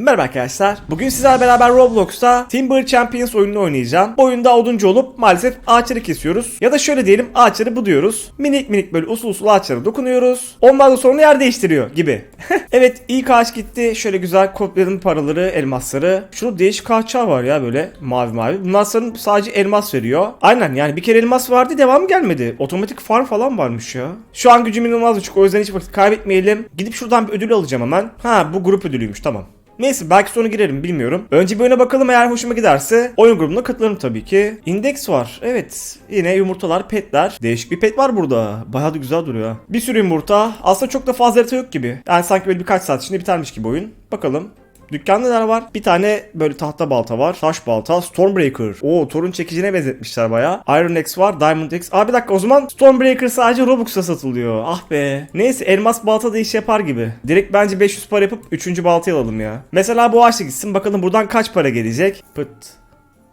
Merhaba arkadaşlar. Bugün sizlerle beraber Roblox'ta Timber Champions oyununu oynayacağım. Bu oyunda oduncu olup maalesef ağaçları kesiyoruz. Ya da şöyle diyelim ağaçları buduyoruz. Minik minik böyle usul usul ağaçlara dokunuyoruz. Da sonra yer değiştiriyor gibi. evet ilk ağaç gitti. Şöyle güzel kodladım paraları, elmasları. Şurada değişik ağaçlar var ya böyle mavi mavi. Bunlar sanırım sadece elmas veriyor. Aynen yani bir kere elmas vardı devam gelmedi. Otomatik farm falan varmış ya. Şu an gücüm inanılmaz düşük o yüzden hiç vakit kaybetmeyelim. Gidip şuradan bir ödül alacağım hemen. Ha bu grup ödülüymüş tamam. Neyse belki sonu girerim bilmiyorum. Önce bir oyuna bakalım eğer hoşuma giderse oyun grubuna katılırım tabii ki. Index var. Evet. Yine yumurtalar, petler. Değişik bir pet var burada. Bayağı da güzel duruyor. Bir sürü yumurta. Aslında çok da fazla harita yok gibi. Yani sanki böyle birkaç saat içinde bitermiş gibi oyun. Bakalım. Dükkanda neler var? Bir tane böyle tahta balta var. Taş balta. Stormbreaker. Oo Thor'un çekicine benzetmişler baya. Iron X var. Diamond X. Aa bir dakika o zaman Stormbreaker sadece Robux'a satılıyor. Ah be. Neyse elmas balta da iş yapar gibi. Direkt bence 500 para yapıp 3. baltayı alalım ya. Mesela bu ağaçla gitsin. Bakalım buradan kaç para gelecek. Pıt.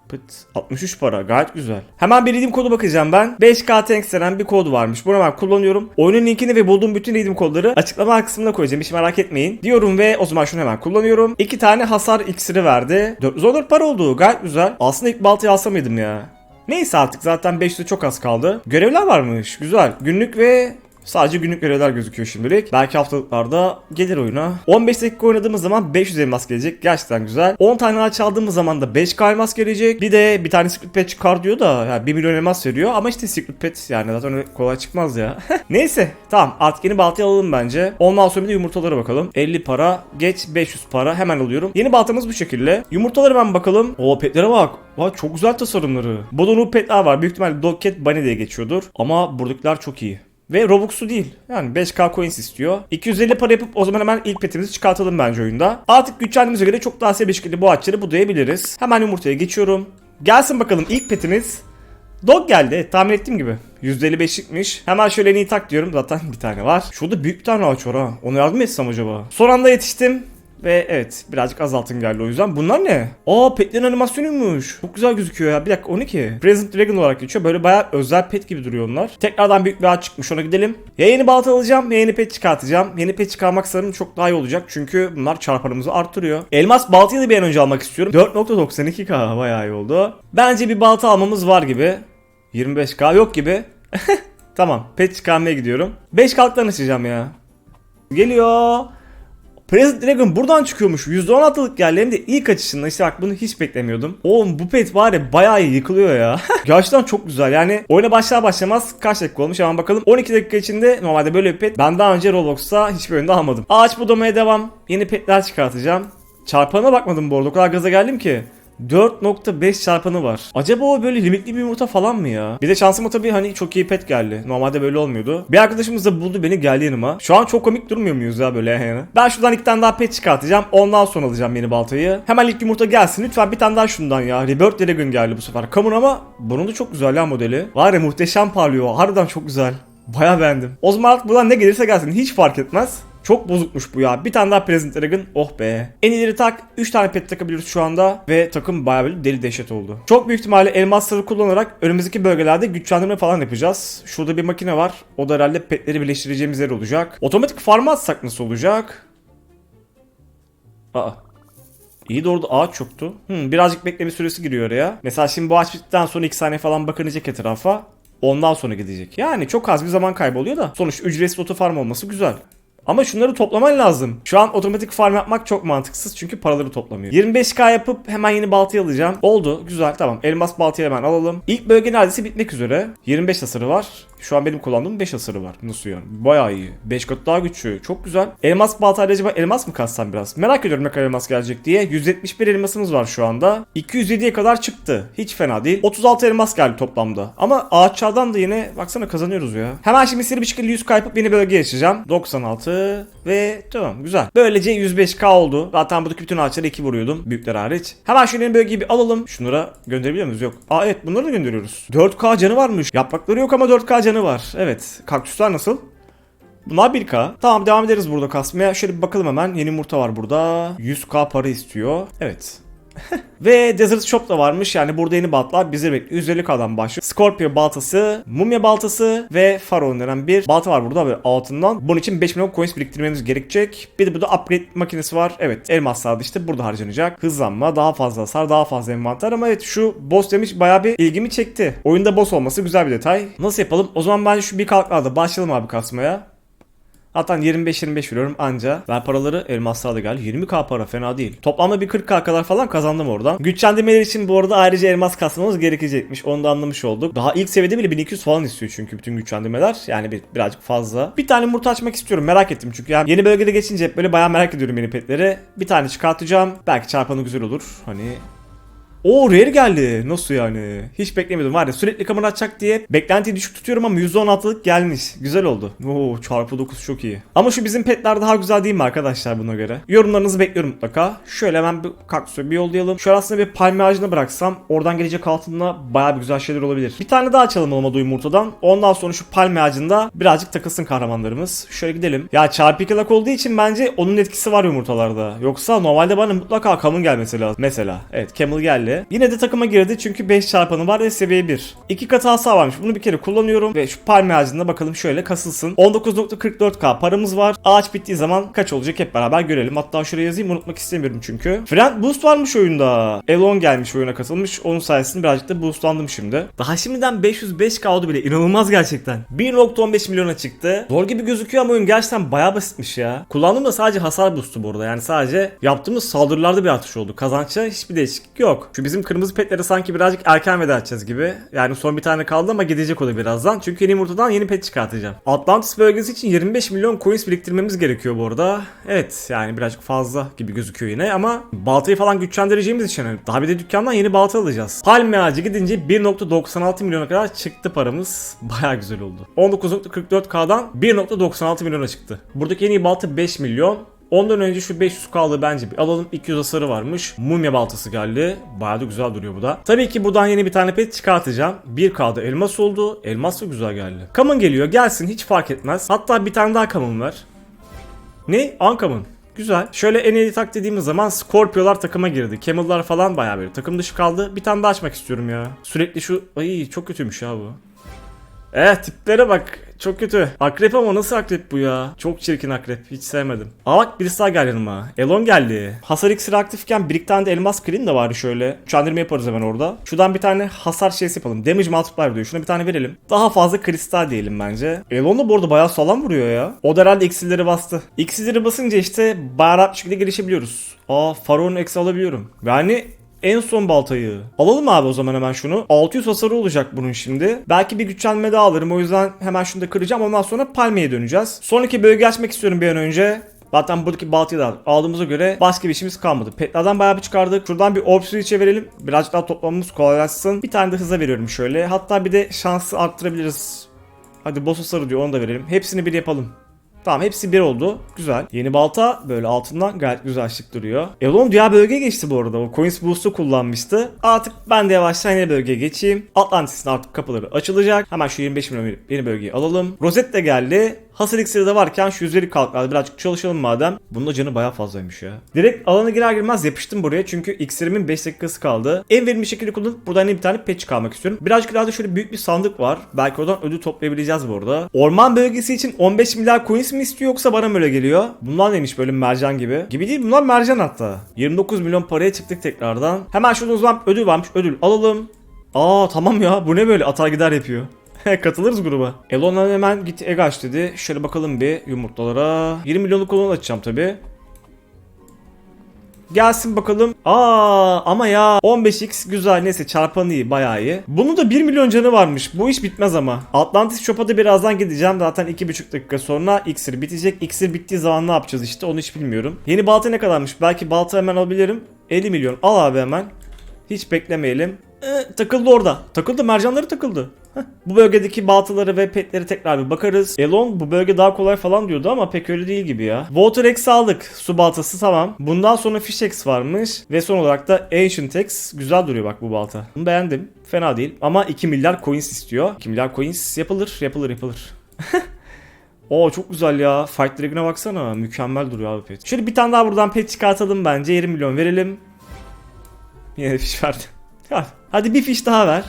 Pıt. 63 para gayet güzel. Hemen bir redeem kodu bakacağım ben. 5K Tanks denen bir kod varmış. Bunu hemen kullanıyorum. Oyunun linkini ve bulduğum bütün redeem kodları açıklama kısmına koyacağım. Hiç merak etmeyin. Diyorum ve o zaman şunu hemen kullanıyorum. 2 tane hasar iksiri verdi. 414 para oldu. Gayet güzel. Aslında ilk baltayı alsam mıydım ya? Neyse artık zaten 5'te çok az kaldı. Görevler varmış. Güzel. Günlük ve Sadece günlük görevler gözüküyor şimdilik. Belki haftalıklarda gelir oyuna. 15 dakika oynadığımız zaman 500 elmas gelecek. Gerçekten güzel. 10 tane ağaç aldığımız zaman da 5k elmas gelecek. Bir de bir tane secret pet çıkar diyor da yani 1 milyon elmas veriyor. Ama işte secret pet yani zaten öyle kolay çıkmaz ya. Neyse tamam artık yeni baltayı alalım bence. Ondan sonra bir de yumurtalara bakalım. 50 para geç 500 para hemen alıyorum. Yeni baltamız bu şekilde. Yumurtalara ben bakalım. O petlere bak. Vay çok güzel tasarımları. Bodonu petler var. Büyük ihtimalle Dog Cat Bunny diye geçiyordur. Ama buradakiler çok iyi. Ve Robux'u değil. Yani 5k coins istiyor. 250 para yapıp o zaman hemen ilk petimizi çıkartalım bence oyunda. Artık güçlendiğimize göre çok daha seviye şekilde bu ağaçları budayabiliriz. Hemen yumurtaya geçiyorum. Gelsin bakalım ilk petimiz. Dog geldi. Tahmin ettiğim gibi. %55'likmiş. Hemen şöyle en iyi tak diyorum. Zaten bir tane var. Şurada büyük bir tane ağaç var ha. Ona yardım etsem acaba? Son anda yetiştim. Ve evet birazcık az altın geldi o yüzden. Bunlar ne? Aa petlerin animasyonuymuş. Çok güzel gözüküyor ya. Bir dakika o ne ki? Present Dragon olarak geçiyor. Böyle bayağı özel pet gibi duruyor onlar. Tekrardan büyük bir ağaç çıkmış ona gidelim. Ya yeni balta alacağım ya yeni pet çıkartacağım. Yeni pet çıkarmak sanırım çok daha iyi olacak. Çünkü bunlar çarpanımızı artırıyor. Elmas baltayı da bir an önce almak istiyorum. 4.92k bayağı iyi oldu. Bence bir balta almamız var gibi. 25k yok gibi. tamam pet çıkarmaya gidiyorum. 5 kalktan açacağım ya. Geliyor. Present Dragon buradan çıkıyormuş. %16'lık geldi hem de ilk açışında işte bak bunu hiç beklemiyordum. Oğlum bu pet var ya bayağı yıkılıyor ya. Gerçekten çok güzel yani oyuna başlar başlamaz kaç dakika olmuş hemen bakalım. 12 dakika içinde normalde böyle bir pet ben daha önce Roblox'ta hiçbir oyunda almadım. Ağaç budamaya devam. Yeni petler çıkartacağım. Çarpana bakmadım bu arada o kadar gaza geldim ki. 4.5 çarpanı var. Acaba o böyle limitli bir yumurta falan mı ya? Bir de şansıma tabii hani çok iyi pet geldi. Normalde böyle olmuyordu. Bir arkadaşımız da buldu beni geldi yanıma. Şu an çok komik durmuyor muyuz ya böyle yani? Ben şuradan iki tane daha pet çıkartacağım. Ondan sonra alacağım yeni baltayı. Hemen ilk yumurta gelsin. Lütfen bir tane daha şundan ya. Rebirth Dragon geldi bu sefer. Kamun ama bunun da çok güzel ya modeli. Var ya muhteşem parlıyor. Harbiden çok güzel. Baya beğendim. O zaman artık buradan ne gelirse gelsin hiç fark etmez. Çok bozukmuş bu ya. Bir tane daha Present Dragon. Oh be. En ileri tak. 3 tane pet takabiliriz şu anda. Ve takım bayağı böyle deli dehşet oldu. Çok büyük ihtimalle elmasları kullanarak önümüzdeki bölgelerde güçlendirme falan yapacağız. Şurada bir makine var. O da herhalde petleri birleştireceğimiz yer olacak. Otomatik farm atsak nasıl olacak? Aa. İyi doğru ağaç çoktu. Hmm, birazcık bekleme süresi giriyor oraya. Mesela şimdi bu ağaç bittikten sonra 2 saniye falan bakınacak etrafa. Ondan sonra gidecek. Yani çok az bir zaman kayboluyor da. Sonuç ücretsiz oto farm olması güzel. Ama şunları toplaman lazım. Şu an otomatik farm yapmak çok mantıksız çünkü paraları toplamıyor. 25k yapıp hemen yeni baltayı alacağım. Oldu güzel tamam. Elmas baltayı hemen alalım. İlk bölge neredeyse bitmek üzere. 25 hasarı var. Şu an benim kullandığım 5 hasarı var. Yani? Bayağı iyi. 5 kat daha güçlü. Çok güzel. Elmas baltayla acaba elmas mı kassam biraz? Merak ediyorum ne kadar elmas gelecek diye. 171 elmasımız var şu anda. 207'ye kadar çıktı. Hiç fena değil. 36 elmas geldi toplamda. Ama ağaçlardan da yine baksana kazanıyoruz ya. Hemen şimdi seri bir şekilde 100 kayıp yeni bölgeye geçeceğim. 96 ve tamam güzel. Böylece 105k oldu. Zaten buradaki bütün ağaçlara 2 vuruyordum. Büyükler hariç. Hemen şu yeni bölgeyi bir alalım. Şunlara gönderebiliyor muyuz? Yok. Aa evet bunları da gönderiyoruz. 4k canı varmış. Yaprakları yok ama 4k canı var. Evet. Kaktüsler nasıl? Bunlar 1K. Tamam devam ederiz burada kasmaya. Şöyle bir bakalım hemen. Yeni yumurta var burada. 100K para istiyor. Evet. Ve Desert Shop da varmış. Yani burada yeni baltalar bizi bekliyor. 150k'dan başlıyor. Scorpio baltası, Mumya baltası ve Pharaoh denen bir balta var burada böyle altından. Bunun için 5 milyon coins biriktirmemiz gerekecek. Bir de burada upgrade makinesi var. Evet elmaslar da işte burada harcanacak. Hızlanma, daha fazla hasar, daha fazla envanter ama evet şu boss demiş bayağı bir ilgimi çekti. Oyunda boss olması güzel bir detay. Nasıl yapalım? O zaman bence şu bir kalklarda başlayalım abi kasmaya. Hatta 25-25 veriyorum anca. Ver paraları elmaslar da geldi. 20k para fena değil. Toplamda bir 40k kadar falan kazandım oradan. Güçlendirmeler için bu arada ayrıca elmas kasmamız gerekecekmiş. Onu da anlamış olduk. Daha ilk seviyede bile 1200 falan istiyor çünkü bütün güçlendirmeler. Yani bir, birazcık fazla. Bir tane yumurta açmak istiyorum. Merak ettim çünkü. Yani yeni bölgede geçince hep böyle bayağı merak ediyorum yeni petleri. Bir tane çıkartacağım. Belki çarpanı güzel olur. Hani o rare geldi. Nasıl yani? Hiç beklemiyordum. Var ya sürekli kamera açacak diye beklentiyi düşük tutuyorum ama %16'lık gelmiş. Güzel oldu. Oo çarpı 9 çok iyi. Ama şu bizim petler daha güzel değil mi arkadaşlar buna göre? Yorumlarınızı bekliyorum mutlaka. Şöyle hemen bir kaktüsü bir yollayalım. Şöyle aslında bir palmiye ağacına bıraksam oradan gelecek altında bayağı bir güzel şeyler olabilir. Bir tane daha açalım olmadı yumurtadan. Ondan sonra şu palmiye ağacında birazcık takılsın kahramanlarımız. Şöyle gidelim. Ya çarpı 2 lak olduğu için bence onun etkisi var yumurtalarda. Yoksa normalde bana mutlaka kamın gelmesi lazım. Mesela. Evet camel geldi. Yine de takıma girdi çünkü 5 çarpanı var ve seviye 1. İki katı hasar varmış. Bunu bir kere kullanıyorum ve şu palmiye ağacında bakalım şöyle kasılsın. 19.44k paramız var. Ağaç bittiği zaman kaç olacak hep beraber görelim. Hatta şuraya yazayım unutmak istemiyorum çünkü. Friend boost varmış oyunda. Elon gelmiş oyuna katılmış. Onun sayesinde birazcık da boostlandım şimdi. Daha şimdiden 505k oldu bile. İnanılmaz gerçekten. 1.15 milyona çıktı. Zor gibi gözüküyor ama oyun gerçekten bayağı basitmiş ya. Kullandığım da sadece hasar boost'u bu arada. Yani sadece yaptığımız saldırılarda bir artış oldu. Kazançta hiçbir değişiklik yok. Şu bizim kırmızı petlere sanki birazcık erken veda edeceğiz gibi. Yani son bir tane kaldı ama gidecek o da birazdan. Çünkü yeni yumurtadan yeni pet çıkartacağım. Atlantis bölgesi için 25 milyon coins biriktirmemiz gerekiyor bu arada. Evet yani birazcık fazla gibi gözüküyor yine ama baltayı falan güçlendireceğimiz için yani daha bir de dükkandan yeni balta alacağız. Palmiye ağacı gidince 1.96 milyona kadar çıktı paramız. Baya güzel oldu. 19.44k'dan 1.96 milyona çıktı. Buradaki en iyi balta 5 milyon. Ondan önce şu 500 kaldı bence bir alalım. 200 hasarı varmış. Mumya baltası geldi. Bayağı da güzel duruyor bu da. Tabii ki buradan yeni bir tane pet çıkartacağım. 1K'da elmas oldu. Elmas da güzel geldi. Common geliyor. Gelsin hiç fark etmez. Hatta bir tane daha Common var. Ne? Uncommon. Güzel. Şöyle en iyi tak dediğimiz zaman Scorpio'lar takıma girdi. Camel'lar falan bayağı böyle takım dışı kaldı. Bir tane daha açmak istiyorum ya. Sürekli şu... Ay çok kötüymüş ya bu. Eh tiplere bak. Çok kötü. Akrep ama nasıl akrep bu ya? Çok çirkin akrep. Hiç sevmedim. Aa bak birisi daha geldi yanıma. Elon geldi. Hasar iksiri aktifken bir tane de elmas cream de vardı şöyle. Güçlendirme yaparız hemen orada. Şuradan bir tane hasar şeysi yapalım. Damage multiplier diyor. Şuna bir tane verelim. Daha fazla kristal diyelim bence. Elon da bu arada bayağı sağlam vuruyor ya. O da herhalde iksirleri bastı. İksirleri basınca işte bayağı rahat bir şekilde gelişebiliyoruz. Aa Pharaoh'un eksi alabiliyorum. Yani en son baltayı. Alalım abi o zaman hemen şunu. 600 hasarı olacak bunun şimdi. Belki bir güçlenme daha alırım. O yüzden hemen şunu da kıracağım. Ondan sonra palmiye döneceğiz. Sonraki bölge açmak istiyorum bir an önce. Zaten buradaki baltayı da aldığımıza göre başka bir işimiz kalmadı. Petlerden bayağı bir çıkardık. Şuradan bir orb switch'e verelim. Birazcık daha toplamamız kolaylaşsın. Bir tane de hıza veriyorum şöyle. Hatta bir de şansı arttırabiliriz. Hadi boss hasarı diyor onu da verelim. Hepsini bir yapalım. Tamam hepsi bir oldu. Güzel. Yeni balta böyle altından gayet güzel şık duruyor. Elon diğer bölgeye geçti bu arada. O Coins Boost'u kullanmıştı. Artık ben de yavaştan yeni bölgeye geçeyim. Atlantis'in artık kapıları açılacak. Hemen şu 25 milyon yeni bölgeyi alalım. Rosette de geldi. Hasar iksiri de varken şu yüzdelik kalklarda birazcık çalışalım madem. Bunun da canı bayağı fazlaymış ya. Direkt alana girer girmez yapıştım buraya çünkü iksirimin 5 dakikası kaldı. En verimli şekilde kullanıp buradan bir tane pet çıkarmak istiyorum. Birazcık ileride şöyle büyük bir sandık var. Belki oradan ödül toplayabileceğiz bu arada. Orman bölgesi için 15 milyar coins mi istiyor yoksa bana mı öyle geliyor? Bunlar neymiş böyle mercan gibi? Gibi değil bunlar mercan hatta. 29 milyon paraya çıktık tekrardan. Hemen şurada o zaman ödül varmış. Ödül alalım. Aa tamam ya bu ne böyle atar gider yapıyor. Katılırız gruba. Elon'dan hemen git egg aç dedi. Şöyle bakalım bir yumurtalara. 20 milyonluk olan açacağım tabi. Gelsin bakalım. Aa ama ya 15x güzel neyse çarpan iyi bayağı iyi. Bunun da 1 milyon canı varmış. Bu iş bitmez ama. Atlantis Shop'a da birazdan gideceğim. Zaten 2,5 dakika sonra iksir bitecek. İksir bittiği zaman ne yapacağız işte onu hiç bilmiyorum. Yeni balta ne kadarmış? Belki balta hemen alabilirim. 50 milyon. Al abi hemen. Hiç beklemeyelim. Ee, takıldı orada. Takıldı mercanları takıldı. Bu bölgedeki baltaları ve petleri tekrar bir bakarız. Elon bu bölge daha kolay falan diyordu ama pek öyle değil gibi ya. Water X aldık. Su baltası tamam. Bundan sonra Fish X varmış. Ve son olarak da Ancient X. Güzel duruyor bak bu balta. Bunu beğendim. Fena değil. Ama 2 milyar coins istiyor. 2 milyar coins yapılır yapılır yapılır. Oo çok güzel ya. Fight Dragon'a baksana. Mükemmel duruyor abi pet. Şöyle bir tane daha buradan pet çıkartalım bence. 20 milyon verelim. Yine fiş verdi. Hadi bir fiş daha ver.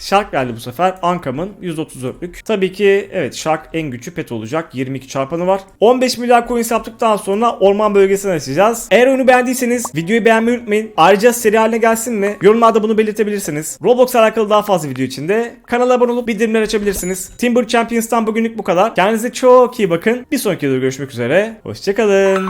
Shark geldi bu sefer. Ankam'ın 134'lük. Tabii ki evet Shark en güçlü pet olacak. 22 çarpanı var. 15 milyar coins yaptıktan sonra orman bölgesini açacağız. Eğer oyunu beğendiyseniz videoyu beğenmeyi unutmayın. Ayrıca seri haline gelsin mi? Yorumlarda bunu belirtebilirsiniz. Roblox'la alakalı daha fazla video için de kanala abone olup bildirimler açabilirsiniz. Timber Champions'tan bugünlük bu kadar. Kendinize çok iyi bakın. Bir sonraki videoda görüşmek üzere. Hoşçakalın.